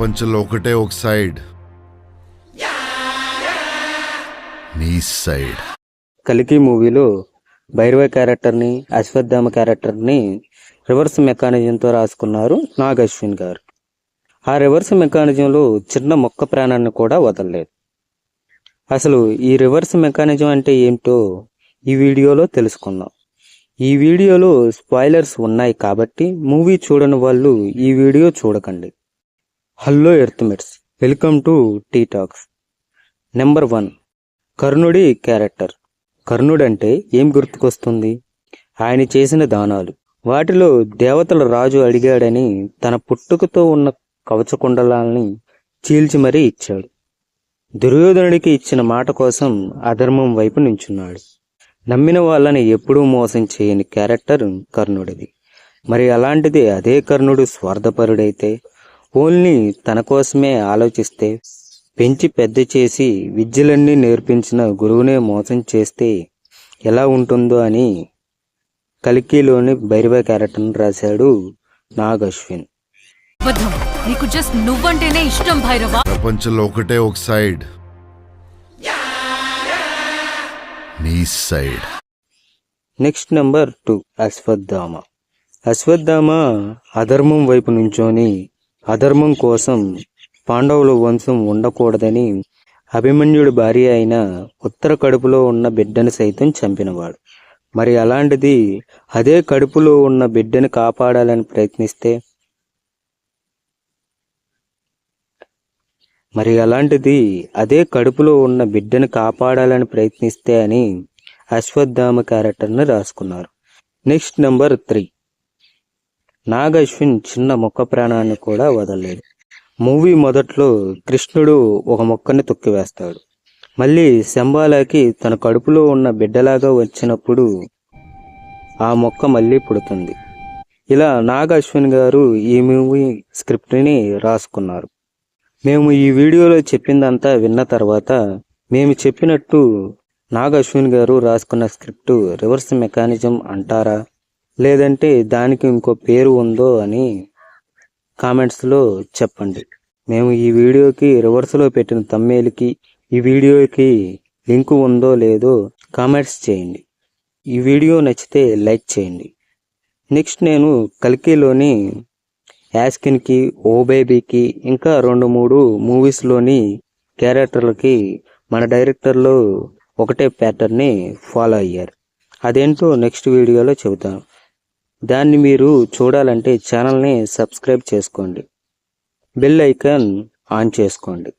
ప్రపంచంలో ఒకటే ఒక సైడ్. నీ సైడ్. కలికి మూవీలో భైరవ క్యారెక్టర్ని అశ్వత్థామ క్యారెక్టర్ని రివర్స్ మెకానిజంతో రాసుకున్నారు నాగ్ అశ్విన్ గారు. ఆ రివర్స్ మెకానిజంలో చిన్న మొక్క ప్రాణాన్ని కూడా వదలలేదు. అసలు ఈ రివర్స్ మెకానిజం అంటే ఏమిటో ఈ వీడియోలో తెలుసుకుందాం. ఈ వీడియోలో స్పాయిలర్స్ ఉన్నాయి కాబట్టి మూవీ చూడని వాళ్ళు ఈ వీడియో చూడకండి. Hello earthmates welcome to T talks number one కర్ణుడి క్యారెక్టర్ కర్ణుడంటే ఏం గుర్తుకొస్తుంది? ఆయన చేసిన దానాలు. వాటిలో దేవతల రాజు అడిగాడని తన పుట్టుకతో ఉన్న కవచకుండలాల్ని చీల్చి మరీ ఇచ్చాడు. దుర్యోధనుడికి ఇచ్చిన మాట కోసం అధర్మం వైపు నించున్నాడు. నమ్మిన వాళ్ళని ఎప్పుడూ మోసం చేయని క్యారెక్టర్ కర్ణుడిది. మరి అలాంటిది అదే కర్ణుడు స్వార్థపరుడైతే ఓన్లీ తన కోసమే ఆలోచిస్తే పెంచి పెద్ద చేసి విద్యలన్నీ నేర్పించిన గురువునే మోసం చేస్తే ఎలా ఉంటుందో అని కలికిలోని భైరవ క్యారెక్టర్ని రాశాడు నాగ్ అశ్విన్ నీకు జస్ట్ నువ్వంటేనే ఇష్టం భైరవ. ప్రపంచంలో ఒకటే ఒక సైడ్. నీ side. Next number two Ashwatthama. Ashwatthama అధర్మం వైపు నుంచొని అధర్మం కోసం పాండవుల వంశం ఉండకూడదని అభిమన్యుడి భార్య అయిన ఉత్తర కడుపులో ఉన్న బిడ్డను సైతం చంపినవాడు. మరి అలాంటిది అదే కడుపులో ఉన్న బిడ్డను కాపాడాలని ప్రయత్నిస్తే? మరి అలాంటిది అదే కడుపులో ఉన్న బిడ్డను కాపాడాలని ప్రయత్నిస్తే అని అశ్వత్థామ క్యారెక్టర్ను రాసుకున్నారు. Next number three. Nag Ashwin చిన్న మొక్క ప్రాణాన్ని కూడా వదలలేదు. మూవీ మొదట్లో కృష్ణుడు ఒక మొక్కని తొక్కివేస్తాడు మళ్ళీ శంబాలాకి తన కడుపులో ఉన్న బిడ్డలాగా వచ్చినప్పుడు ఆ మొక్క మళ్ళీ పుడుతుంది. ఇలా నాగ్ అశ్విన్ గారు ఈ మూవీ స్క్రిప్ట్ని రాసుకున్నారు. మేము ఈ వీడియోలో చెప్పిందంతా విన్న తర్వాత మేము చెప్పినట్టు నాగ్ అశ్విన్ గారు రాసుకున్న స్క్రిప్ట్ రివర్స్ మెకానిజం అంటారా? లేదంటే దానికి ఇంకో పేరు ఉందో అని కామెంట్స్లో చెప్పండి. మేము ఈ వీడియోకి రివర్స్లో పెట్టిన తమ్మేలికి ఈ వీడియోకి లింక్ ఉందో లేదో కామెంట్స్ చేయండి. ఈ వీడియో నచ్చితే లైక్ చేయండి. నెక్స్ట్ నేను కల్కిలోని యాస్కిన్కి ఓ బేబీకి ఇంకా రెండు మూడు మూవీస్లోని క్యారెక్టర్లకి మన డైరెక్టర్లు ఒకటే ప్యాటర్న్ని ఫాలో అయ్యారు. అదేంటో నెక్స్ట్ వీడియోలో చెబుతాను. దాన్ని మీరు చూడాలంటే ఛానల్ని సబ్స్క్రైబ్ చేసుకోండి. బెల్ ఐకాన్ ఆన్ చేసుకోండి.